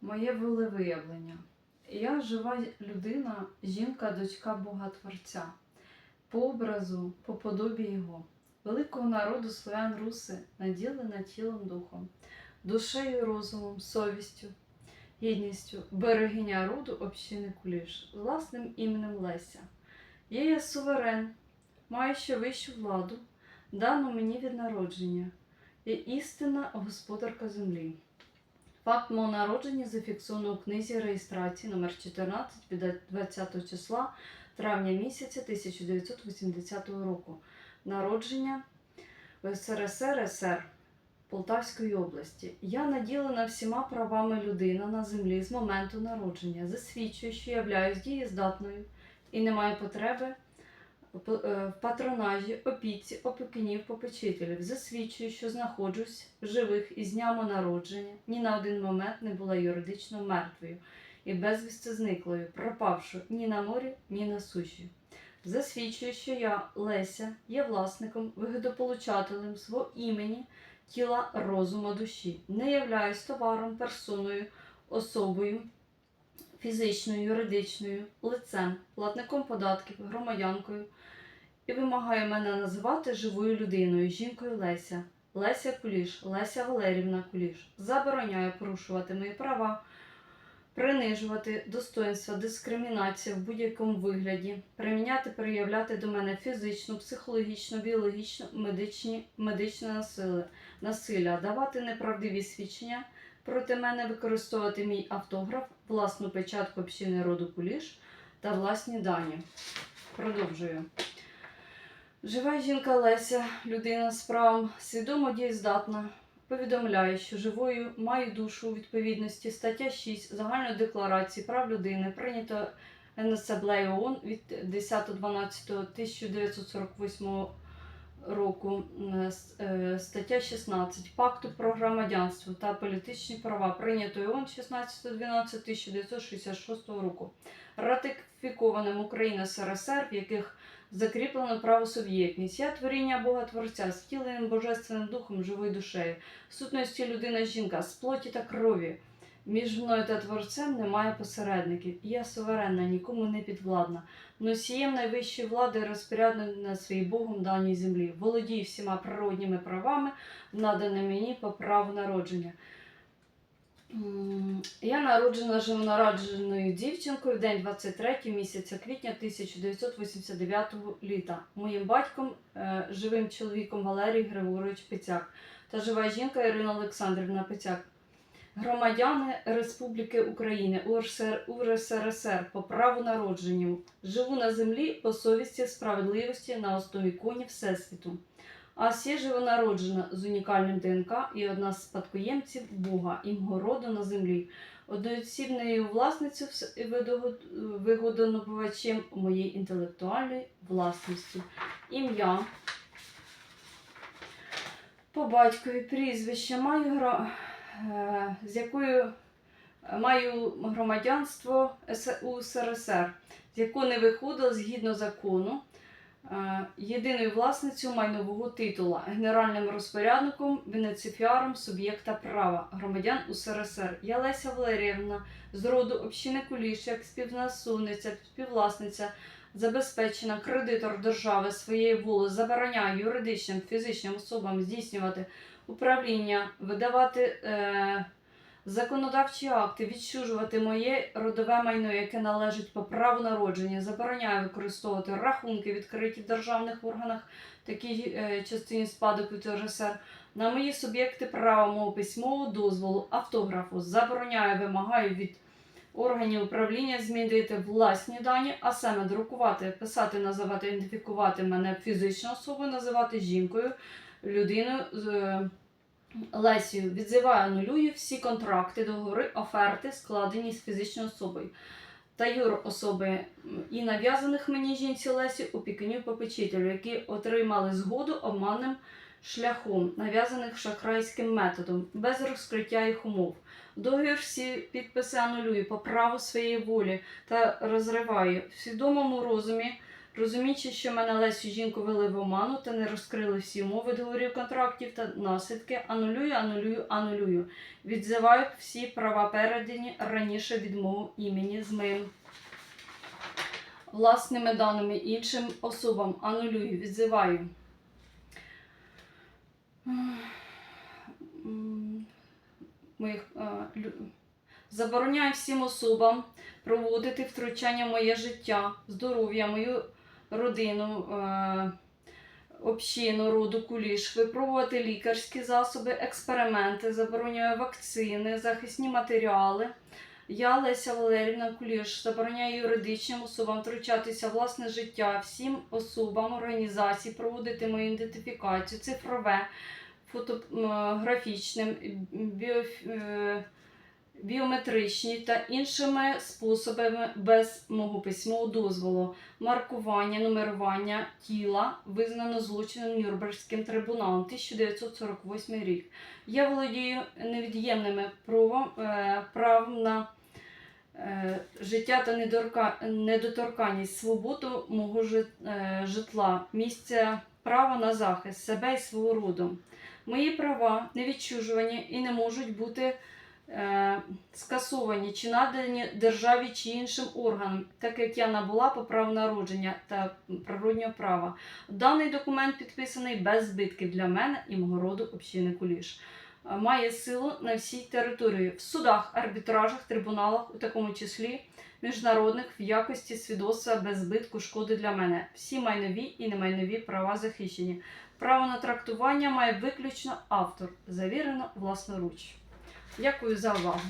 Моє волевиявлення. Я жива людина, жінка, дочка Бога Творця, по образу, по подобі Його, великого народу славян руси, наділена тілом духом, душею, розумом, совістю, гідністю, берегиня роду общини Куліш, власним іменем Леся. Є Я суверен, маю ще вищу владу, дану мені від народження, я істинна господарка землі. Факт мого народження зафіксовано у книзі реєстрації номер 14 від 20 числа травня місяця 1980 року. Народження в СРСР СР Полтавської області. Я наділена всіма правами людина на землі з моменту народження, засвідчую, що являюсь дієздатною і не маю потреби в патронажі, опіці, опікунів, попечителів. Засвідчую, що знаходжусь живих із дня мого народження. Ні на один момент не була юридично мертвою і безвісти зниклою, пропавши ні на морі, ні на суші. Засвідчую, що я, Леся, є власником, вигодополучателем свого імені, тіла, розуму, душі. Не являюсь товаром, персоною, особою, фізичною, юридичною, лицем, платником податків, громадянкою і вимагає мене називати живою людиною, жінкою Леся. Леся Куліш, Леся Валерівна Куліш. Забороняє порушувати мої права, принижувати достоинство, дискримінацію в будь-якому вигляді, приміняти, проявляти до мене фізичну, психологічну, біологічну, медичні, медичне насилля, насилля, давати неправдиві свідчення проти мене, використовувати мій автограф, власну печатку общини роду Куліш та власні дані. Продовжую. Жива жінка Леся, людина з правом, свідомо дієздатна, повідомляє, що живою маю душу у відповідності стаття 6 Загальної декларації прав людини, прийнято НСАблею ООН від 10.12.1948 року, е, с- е, стаття 16 Пакту про громадянство та політичні права, прийнятої ООН 16.12.1966 року, ратифікованим Україна СРСР, в яких закріплено правосуб'єктність. Я творіння Бога Творця, з Божественним Духом, живою душею, сутності людина жінка, з плоті та крові. Між мною та Творцем немає посередників. Я суверенна, нікому не підвладна. Носієм найвищої влади розпорядник на своїй Богом даній землі. Володію всіма природніми правами, наданими мені по праву народження. Я народжена живонародженою дівчинкою в день 23 місяця квітня 1989 літа. Моїм батьком, е, живим чоловіком Валерій Григорович Пицяк та жива жінка Ірина Олександрівна Пицяк. Громадяни Республіки України УРСР, по праву народження. Живу на землі по совісті справедливості на основі коні Всесвіту. А є живонароджена з унікальним ДНК і одна з спадкоємців Бога і мого роду на землі, одноосібною власницю видого- моєї інтелектуальної власності. Ім'я. По батькові прізвище маю гро... е, з якою е, маю громадянство УСРСР, з якого не виходила згідно закону е, єдиною власницею майнового титула, генеральним розпорядником, бенефіціаром суб'єкта права громадян УСРСР. Я Леся Валеріївна з роду общини Куліш, як співнасунниця, співвласниця, забезпечена кредитор держави своєї воли, забороняє юридичним фізичним особам здійснювати управління, видавати. Е, Законодавчі акти відчужувати моє родове майно, яке належить по праву народження, забороняє використовувати рахунки, відкриті в державних органах, такій е, частині спадок від РСР, на мої суб'єкти права мого письмового дозволу, автографу, забороняє, вимагаю від органів управління змінити власні дані, а саме друкувати, писати, називати, ідентифікувати мене фізичною особою, називати жінкою, людиною. Лесію відзиваю, анулюю всі контракти, договори, оферти, складені з фізичною особою та юр особи і нав'язаних мені жінці Лесі опікунів попечителю, які отримали згоду обманним шляхом, нав'язаних шахрайським методом, без розкриття їх умов. Договір всі підписи анулюю по праву своєї волі та розриваю в свідомому розумі. Розуміючи, що мене Лесю жінку вели в оману та не розкрили всі умови договорів контрактів та наслідки, анулюю, анулюю, анулюю. Відзиваю всі права передані раніше відмову імені з моїм власними даними іншим особам. Анулюю, відзиваю. Моїх, Забороняю всім особам проводити втручання в моє життя, здоров'я, мою родину, е, общину, роду куліш, випробувати лікарські засоби, експерименти, забороняю вакцини, захисні матеріали. Я, Леся Валерівна Куліш, забороняю юридичним особам втручатися в власне життя, всім особам організацій проводити мою ідентифікацію, цифрове, фотографічним, біо, е, біометричні та іншими способами без мого письмового дозволу, маркування, нумерування тіла визнано злочином Нюрнберзьким трибуналом 1948 рік. Я володію невід'ємними е, прав на е, життя та недоторканність, свободу мого е, житла, місця права на захист себе і свого роду. Мої права не відчужувані і не можуть бути скасовані чи надані державі чи іншим органам, так як я набула по праву народження та природнього права. Даний документ підписаний без збитків для мене і мого роду общини Куліш. Е, Має силу на всій території в судах, арбітражах, трибуналах, у такому числі міжнародних в якості свідоцтва без збитку шкоди для мене. Всі майнові і немайнові права захищені. Право на трактування має виключно автор, завірено власноруч. Дякую за увагу.